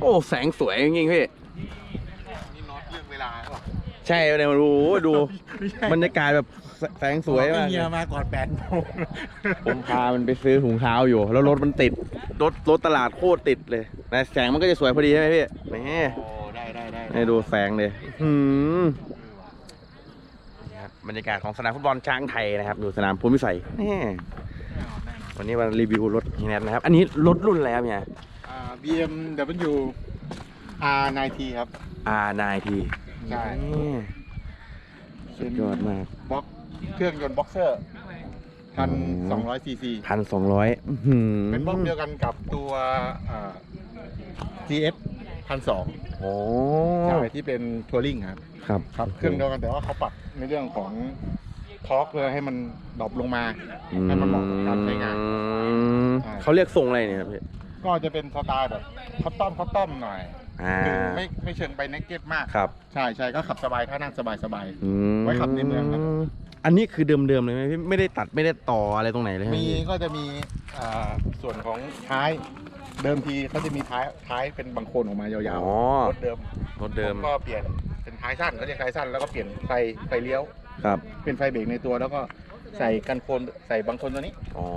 โอ้แสงสวยจริงๆพี่นี่น็อตเรื่องเวลาหรอใช่เนี่ยมันโอ้โหดูบรรยากาศแบบแสงสวยมากเมียมาก่อนแปดโมงผมพามันไปซื้อถุงเท้าอยู่ แล้วรถมันติดรถรถตลาดโคตรติดเลยแต่แสงมันก็จะสวยพอดีใช่ไหมพี่แหมโอ้ได้ได้ได้ให้ดูแสงเลยหืมบรรยากาศของสนามฟุตบอลช้างไทยนะครับอยู่สนามภูมิสัยวันนี้มารีวิวรถฮีแนทนะครับ อันนี้รถรุ่นแล้วเนี่ย BMW R9T ครับ R9T ใช่สุดยอดมาก บล็อกเครื่องยนต์บ็อกเซอร์พันสองร้อยซีซีพันสองร้อยเป็นบล็อกเดียวกันกับตัวอ่า GS พันสองโอ้ใช่ที่เป็นทัวริงครับ ครับครับ เครื่องเดียวกันแต่ว่าเขาปรับในเรื่องของทอร์กเลยให้มันดรอปลงมาให้มันเหมาะกับการใช้งานอืมใช่เขาเรียกทรงอะไรเนี่ยครับพี่ ก็จะเป็นสไตล์แบบคัสตอมคัสตอมหน่อยอ่าคือไม่ไม่เชิงไปเนกเก็ตมาก ครับใช่ใช่ก็ขับสบายถ้านั่งสบายสบาย อืมไว้ขับในเมืองครับ อันนี้คือเดิมๆเลยไหมพี่ไม่ได้ตัดไม่ได้ต่ออะไรตรงไหนเลยใช่ไหมีพี่ก็จะมีอ่าส่วนของท้ายเดิมทีเขาจะมีท้ายท้ายเป็นบางโคนออกมายาวอ๋อๆรถเดิมรถเดิมผก็เปลี่ยนเป็นท้ายสั้นเขาเรียกท้ายสั้นแล้วก็เปลี่ยนไฟไฟเลี้ยว ครับ เป็นไฟเบรกในตัวแล้วก็ ใส่กันโคนใส่บางโคนตัวนี้อ๋อ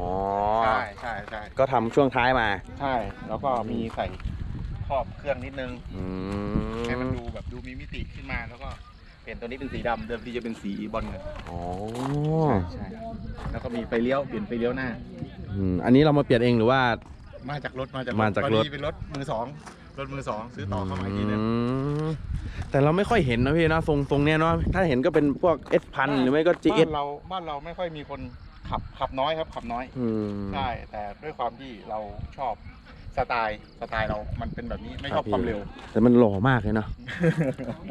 ใช่ใช่ใช่ก็ทำช่วงท้ายมา ใช่ แล้วก็มีใส่ครอบเครื่องนิดนึง อืให้มันดูแบบดูมีมิติขึ้นมาแล้วก็เปลี่ยนตัวนี้เป็นสีดำเดิมทีจะเป็นสีบอลเงินอ๋อใช่แล้วก็มีไฟเลี้ยวเปลี่ยนไฟเลี้ยวหน้า อืมอันนี้เรามาเปลี่ยนเองหรือว่า มาจากรถมาจากมาจากรถ พอดีเป็นรถมือสอง รถมือสองซื้อต่อเข้ามาอีกทีนึงอืมแต่เราไม่ค่อยเห็นนะพี่เนาะทรงทรงเนี้ยเนาะถ้าเห็นก็เป็นพวก S พันหรือไม่ก็บ้า GS นเราบ้านเราไม่ค่อยมีคนขับขับน้อยครับขับน้อย อืม ใช่ แต่ด้วยความที่เราชอบสไตล์สไตล์เรา มันเป็นแบบนี้ไม่ชอบครับพี่ความเร็วแต่มันหล่อมากเลยเนาะ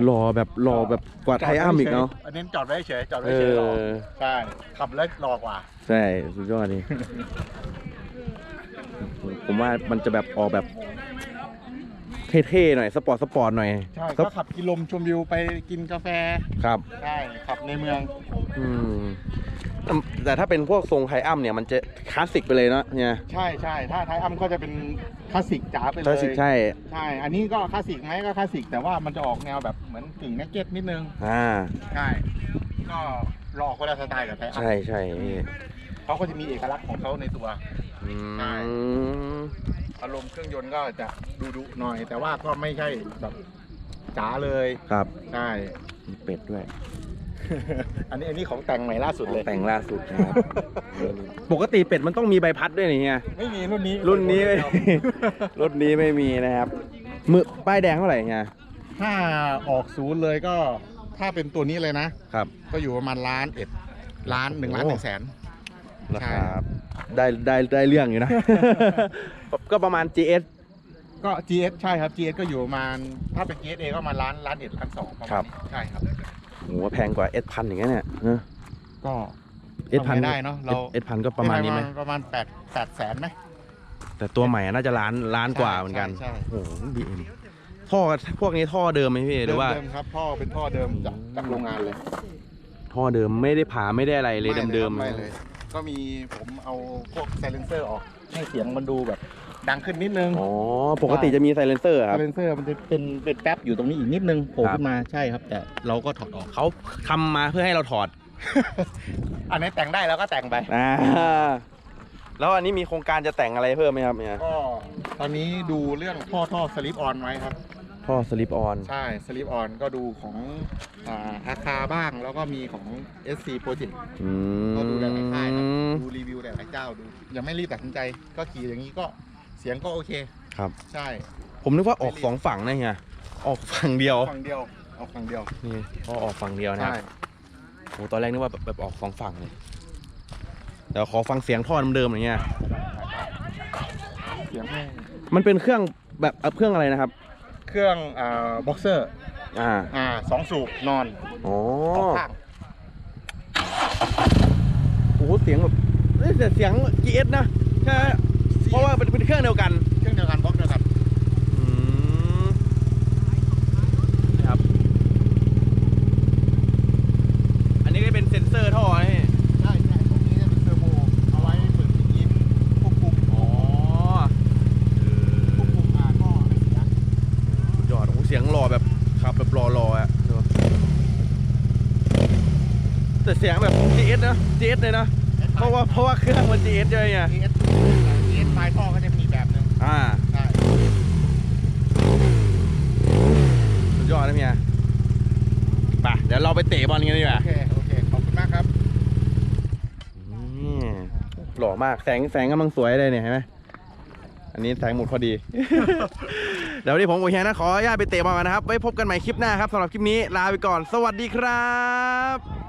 หล่อแบบหล่อแบบกว่าไทอัมอีกเนาะอันนี้จอดไว้เฉยจอดไว้เอเฉยหรออใช่ขับแล้วหล่อกว่า ใช่สุดยอดนี่ผมว่ามันจะแบบออกแบบ เท่ๆหน่อยสปอร์ตสปอร์ตหน่อยใช่ครัก็ขับกินลมชมวิวไปกินกาแฟครับใช่ขับในเมือง อืมแต่แต่ถ้าเป็นพวกทรงไทอัมเนี่ยมันจะคลาสสิกไปเลยเนาะเนี่ยใช่ใช่ถ้าไทยอัมก็จะเป็นคลาสสิกจ๋าไปเลยคลาสสิกใช่ใช่อันนี้ก็คลาสสิกไหมก็คลาสสิกแต่ว่ามันจะออกแนวแบบเหมือนกึ่งนักเก็ตนิดนึงอ่าใช่ก็หลอกคนละสไตล์กับไทยอัมใช่ใช่นี่เขาก็จะมีเอกลักษณ์ของเขาในตัวอืใช่ มอารมณ์เครื่องยนต์ก็จะดุดุๆหน่อย แต่ว่าก็ไม่ใช่แบบจ๋าเลยครับใช่ มีเป็ดด้วยอันนี้อันนี้ของแต่งใหม่ล่าสุดเลยแต่งล่าสุดนะครับ ปกติเป็ดมันต้องมีใบพัดด้วยนี่เฮียไม่มีรุ่นนี้รุ่นนี้ไม่มีรุ่นนี้ไม่มีนะครับมือป้ายแดงเท่าไหร่เฮียถ้าออกศูนย์เลยก็ ถ้าเป็นตัวนี้เลยนะ ครับ ก็อยู่ประมาณล้านเอ็ดล้านหนึ่งล้านหนึ่งแสน ราใช่คา ได้ได้ได้เรื่องอยู่นะ ก็ประมาณ GS ก็ GS ใช่ครับ GS ก็อยู่ประมาณถ้าเป็น GS เอก็มาล้านล้านเอ็ดล้านสองประมาณครับนี้ใช่ครับ โหแพงกว่า S พันอย่างเงี้ยเนี่ยนะก็ S พันทำไงได้เนอะเรา S พันก็ประมาณนี้ไหมประมาณแปดแปดแสนไหม แต่ตัวใหม่น่าจะล้านล้านกว่าเหมือนกันใช่ใช่ โอ้โหบีเอ็มท่อพวกนี้ท่อเดิมไหมพี่หรือว่า เดิมๆครับพ่อเป็นพ่อเดิมจากจากโรงงานเลยท่อเดิมไม่ได้ผ่าไม่ได้อะไรเลยไเดิมไม่เลย ก็มีผมเอาพวกไซเลนเซอร์ออกให้เสียงมันดูแบบ ดังขึ้นนิดนึงอ๋อปกติจะมีไซเลนเซอร์คไซรับ เลนเซอร์มันจะเป็นเป็นแป๊บอยู่ตรงนี้อีกนิดนึงโผล่ครับ ขึ้นมาใช่ครับ แต่เราก็ถอดออก เขาทำมาเพื่อให้เราถอด อันนี้แต่งได้แล้วก็แต่งไป อ่าแล้วอันนี้มีโครงการจะแต่งอะไรเพิ่มไหมครับเนี่ยก็ตอนนี้ดูเรื่องท่อท่อสลิปออนไว้ครับ ท่อสลิปออน ใช่สลิปออนก็ดูของอ่าอาคาบ้างแล้วก็มีของ SC Project อืมก็ดูหลายๆค่ายครับดูรีวิวหลายๆเจ้าดูยังไม่รีบตัดสินใจก็ขี่อย่างนี้ก็เสียงก็โอเค ครับ ใช่ผมนึกว่าออกสองฝั่งนะเฮียออกฝั่งเดียว ฝั่งเดียวเอาฝั่งเดียวนี่พอออกฝั่งเดียวนะคใช่รับโอ้ตอนแรกนึกว่าแบบแบบออกสองฝั่งเลยเดี๋ยวขอฟังเสียงท่อเดิมๆอย่างเงี้ยเสียงแม่งมันเป็นเครื่องแบบเอ่อเครื่องอะไรนะครับ เครื่องอ่าบ็อกเซอร์อ่าอ่าสองสูบนอนอ๋อสองข้างโอ้โหเสียงแบบเอ้ยแต่เสียง GS นะใช่ไหมเพราะว่าเป็นเป็นเครื่องเดียวกัน เครื่องเดียวกันบล็อกเดียวกัน อืมนะครับ อันนี้ก็เป็นเซ็นเซอร์ท่อนี่ ใช่ใช่ตรงนี้จะเป็นเทอร์โบเอาไว้ฝึกยิ้มควบคุม อ๋อเอ ควบ อ คุมอ่าท่อให้เสีย สุดยอดโอ้โหเสียงหล่อแบบขับแบบรอรอๆอะดู แต่เสียงแบบ GS นะ GS เลยนะ เพราะว่าเพราะว่าเครื่องมัน GS เลยไง เอสเอสปลายท่อก็จะมีแบบหนึงอ่า ใช่สุดยอดนะเมียไปเดี๋ยวเราไปเตะบอลกันดีกว่า โอเค โอเค ขอบคุณมากครับ นี่หล่อมากแสงแสงกำลังสวยเลยเนี่ยเห็นไหมอันนี้แสงหมดพอดี เดี๋ยววันนี้ผมโอเคนะขออนุญาตไปเตะบอลกันนะครับ ไว้พบกันใหม่คลิปหน้าครับสำหรับคลิปนี้ลาไปก่อน สวัสดีครับ